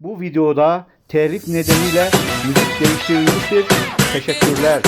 Bu videoda telif nedeniyle müzik değiştirilmiştir. Teşekkürler.